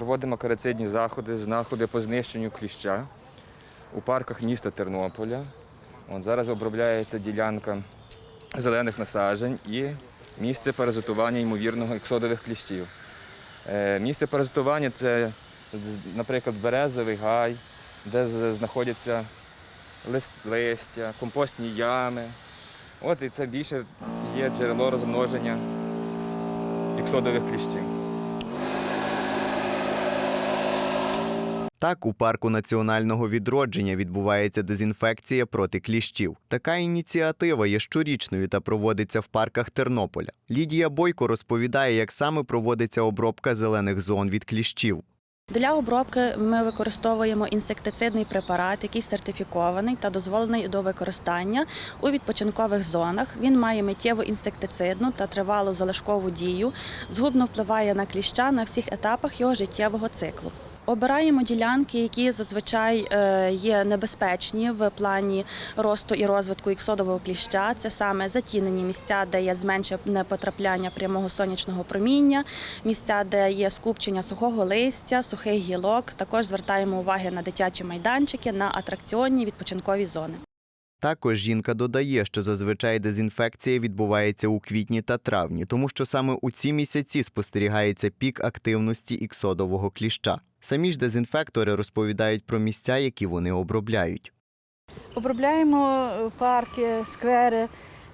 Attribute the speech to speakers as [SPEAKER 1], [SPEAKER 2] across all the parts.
[SPEAKER 1] Проводимо карацидні заходи, заходи по знищенню кліща у парках міста Тернополя. От зараз обробляється ділянка зелених насаджень і місце паразитування ймовірного іксодових кліщів. Е, Місце паразитування це, наприклад, березовий гай, де знаходяться лист- листя, компостні ями. От і це більше є джерело розмноження іксодових кліщів.
[SPEAKER 2] Так, у парку національного відродження відбувається дезінфекція проти кліщів. Така ініціатива є щорічною та проводиться в парках Тернополя. Лідія Бойко розповідає, як саме проводиться обробка зелених зон від кліщів.
[SPEAKER 3] Для обробки ми використовуємо інсектицидний препарат, який сертифікований та дозволений до використання у відпочинкових зонах. Він має миттєву інсектицидну та тривалу залишкову дію, згубно впливає на кліща на всіх етапах його життєвого циклу. Обираємо ділянки, які зазвичай е, є небезпечні в плані росту і розвитку іксодового кліща. Це саме затінені місця, де є зменшене потрапляння прямого сонячного проміння, місця, де є скупчення сухого листя, сухих гілок. Також звертаємо уваги на дитячі майданчики, на атракціонні відпочинкові зони.
[SPEAKER 2] Також жінка додає, що зазвичай дезінфекція відбувається у квітні та травні, тому що саме у ці місяці спостерігається пік активності іксодового кліща. Самі ж дезінфектори розповідають про місця, які вони обробляють.
[SPEAKER 4] Обробляємо е, парки, сквери,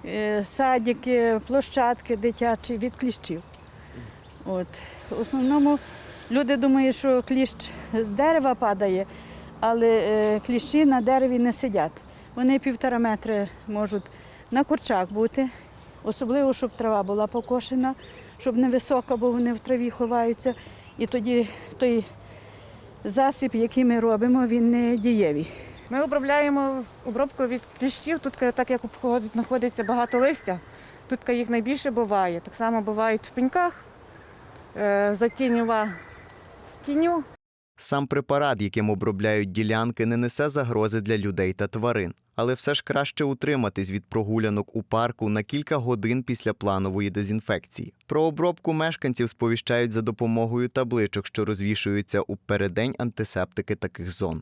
[SPEAKER 4] е, садики, площадки дитячі від кліщів. От. В основному люди думають, що кліщ з дерева падає, але е, кліщі на дереві не сидять. Вони півтора метри можуть на курчах бути, особливо, щоб трава була покошена, щоб не висока, бо вони в траві ховаються. І тоді той засіб, який ми робимо, він не дієвий.
[SPEAKER 5] Ми обробляємо обробку від кліщів. Тут так як знаходиться багато листя, тут їх найбільше буває. Так само бувають в пеньках, е, затінюва тіню.
[SPEAKER 2] Сам препарат, яким обробляють ділянки, не несе загрози для людей та тварин, але все ж краще утриматись від прогулянок у парку на кілька годин після планової дезінфекції. Про обробку мешканців сповіщають за допомогою табличок, що розвішуються у передень антисептики таких зон.